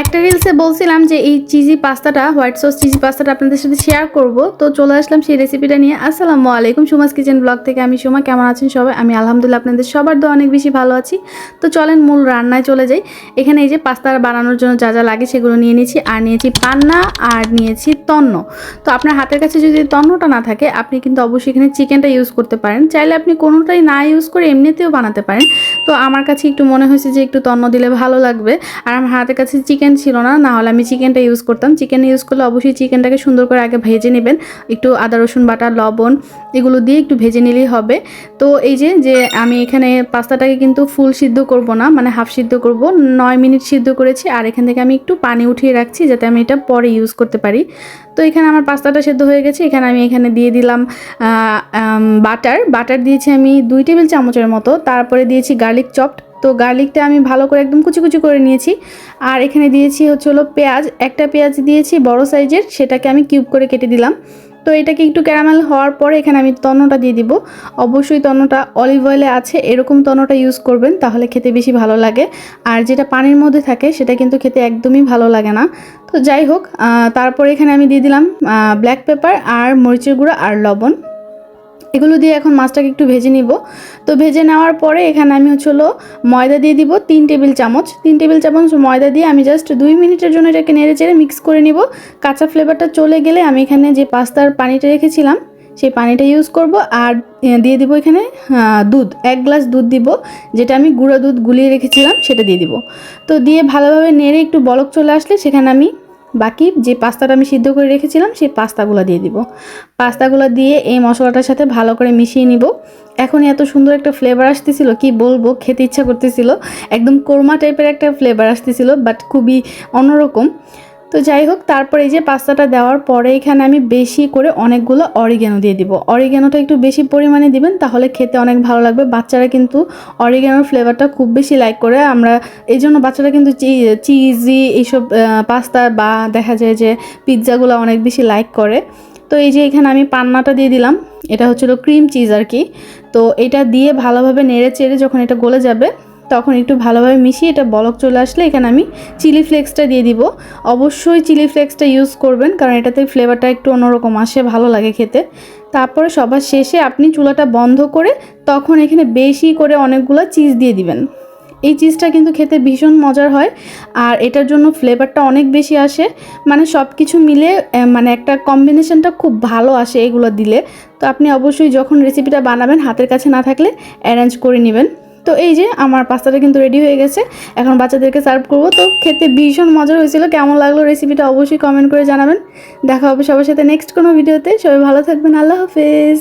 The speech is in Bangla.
একটা রিলসে বলছিলাম যে এই চিজি পাস্তাটা হোয়াইট সস চিজি পাস্তাটা আপনাদের সাথে শেয়ার করব। তো চলে আসলাম সেই রেসিপিটা নিয়ে। আসসালামু আলাইকুম, সুমাস কিচেন ব্লগ থেকে আমি সুমা। কেমন আছেন সবাই? আমি আলহামদুলিল্লাহ আপনাদের সবার তো অনেক বেশি ভালো আছি। তো চলেন মূল রান্নায় চলে যাই। এখানে এই যে পাস্তা বানানোর জন্য যা যা লাগে সেগুলো নিয়ে নিয়েছি। আর নিয়েছি পান্না, আর নিয়েছি তন্ন। তো আপনার হাতের কাছে যদি তন্নটা না থাকে, আপনি কিন্তু অবশ্যই এখানে চিকেনটা ইউজ করতে পারেন। চাইলে আপনি কোনোটাই না ইউজ করে এমনিতেও বানাতে পারেন। তো আমার কাছে একটু মনে হয়েছে যে একটু তন্ন দিলে ভালো লাগবে। আর আমার হাতের কাছে চিকেন ছিল না না হলে আমি চিকেনটা ইউজ করতাম। চিকেন ইউজ করলে অবশ্যই চিকেনটাকে সুন্দর করে আগে ভেজে নেবেন। একটু আদা, রসুন, বাটা, লবণ এগুলো দিয়ে একটু ভেজে নিলেই হবে। তো এই যে যে আমি এখানে পাস্তাটাকে কিন্তু ফুল সিদ্ধ করব না মানে হাফ সিদ্ধ করব, নয় মিনিট সিদ্ধ করেছি। আর এখান থেকে আমি একটু পানি উঠিয়ে রাখছি যাতে আমি এটা পরে ইউজ করতে পারি। তো এখানে আমার পাস্তাটা সেদ্ধ হয়ে গেছে। এখানে আমি এখানে দিয়ে দিলাম বাটার। বাটার দিয়েছি আমি দুই টেবিল চামচের মতো। তারপরে দিয়েছি গার্লিক চপড তো গার্লিকটা আমি ভালো করে একদম কুচি কুচি করে নিয়েছি। আর এখানে দিয়েছি হচ্ছে হলো পেঁয়াজ। একটা পেঁয়াজ দিয়েছি বড় সাইজের, সেটাকে আমি কিউব করে কেটে দিলাম। তো এটাকে একটু ক্যারামেল হওয়ার পরে এখানে আমি তন্নটা দিয়ে দিব। অবশ্যই তন্নটা অলিভ অয়েলে আছে, এরকম তন্নটা ইউজ করবেন, তাহলে খেতে বেশি ভালো লাগে। আর যেটা পানির মধ্যে থাকে, সেটা কিন্তু খেতে একদমই ভালো লাগে না। তো যাই হোক তারপরে এখানে আমি দিয়ে দিলাম ব্ল্যাক পেপার আর মরিচের গুঁড়ো, আর লবণ। এগুলো দিয়ে এখন মাছটাকে একটু ভেজে নিব। তো ভেজে নেওয়ার পরে এখানে আমি হচ্ছে হলো ময়দা দিয়ে দিব তিন টেবিল চামচ। তিন টেবিল চামচ ময়দা দিয়ে আমি জাস্ট দুই মিনিটের জন্য এটাকে নেড়ে চেড়ে মিক্স করে নিব। কাঁচা ফ্লেভারটা চলে গেলে আমি এখানে যে পাস্তার পানিটা রেখেছিলাম, সেই পানিটা ইউজ করব আর দিয়ে দিব এখানে দুধ। এক গ্লাস দুধ দিব, যেটা আমি গুঁড়ো দুধ গুলিয়ে রেখেছিলাম, সেটা দিয়ে দিব। তো দিয়ে ভালোভাবে নেড়ে একটু বলক চলে আসলে সেখানে আমি বাকি যে পাস্তাটা আমি সিদ্ধ করে রেখেছিলাম, সেই পাস্তাগুলো দিয়ে দিব। পাস্তাগুলো দিয়ে এই মশলাটার সাথে ভালো করে মিশিয়ে নিব। এখন এত সুন্দর একটা ফ্লেভার আসতেছিল, কি বলব, খেতে ইচ্ছা করতেছিল। একদম কোরমা টাইপের একটা ফ্লেভার আসতেছিল বাট খুবই অন্যরকম। তো যাই হোক, তারপরে এই যে পাস্তাটা দেওয়ার পরে এখানে আমি বেশি করে অনেকগুলো অরিগ্যানো দিয়ে দিব। অরিগ্যানোটা একটু বেশি পরিমাণে দিবেন, তাহলে খেতে অনেক ভালো লাগবে। বাচ্চারা কিন্তু অরিগ্যানোর ফ্লেভারটা খুব বেশি লাইক করে। আমরা এই জন্য বাচ্চারা কিন্তু চিজি এইসব পাস্তা বা দেখা যায় যে পিৎজাগুলো অনেক বেশি লাইক করে। তো এই যে এখানে আমি পান্নাটা দিয়ে দিলাম। এটা হচ্ছিল ক্রিম চিজ আর কি। তো এটা দিয়ে ভালোভাবে নেড়ে চেড়ে যখন এটা গলে যাবে তখন একটু ভালোভাবে মিশিয়ে এটা বলক চলে আসলে এখানে আমি চিলি ফ্লেক্সটা দিয়ে দিব। অবশ্যই চিলি ফ্লেক্সটা ইউজ করবেন, কারণ এটাতে ফ্লেভারটা একটু অন্যরকম আসে, ভালো লাগে খেতে। তারপরে সবার শেষে আপনি চুলাটা বন্ধ করে তখন এখানে বেশি করে অনেকগুলো চিজ দিয়ে দিবেন। এই চিজটা কিন্তু খেতে ভীষণ মজার হয়, আর এটার জন্য ফ্লেভারটা অনেক বেশি আসে। মানে সব কিছু মিলে মানে একটা কম্বিনেশনটা খুব ভালো আসে এগুলো দিলে। তো আপনি অবশ্যই যখন রেসিপিটা বানাবেন, হাতের কাছে না থাকলে অ্যারেঞ্জ করে নেবেন। তো এই যে আমার পাস্তাটা কিন্তু রেডি হয়ে গেছে। এখন বাচ্চাদেরকে সার্ভ করব। তো খেতে ভীষণ মজা হয়েছিল। কেমন লাগল রেসিপিটা অবশ্যই কমেন্ট করে জানাবেন। দেখা হবে সবার সাথে নেক্সট কোনো ভিডিওতে সবাই ভালো থাকবেন। আল্লাহ হাফেজ।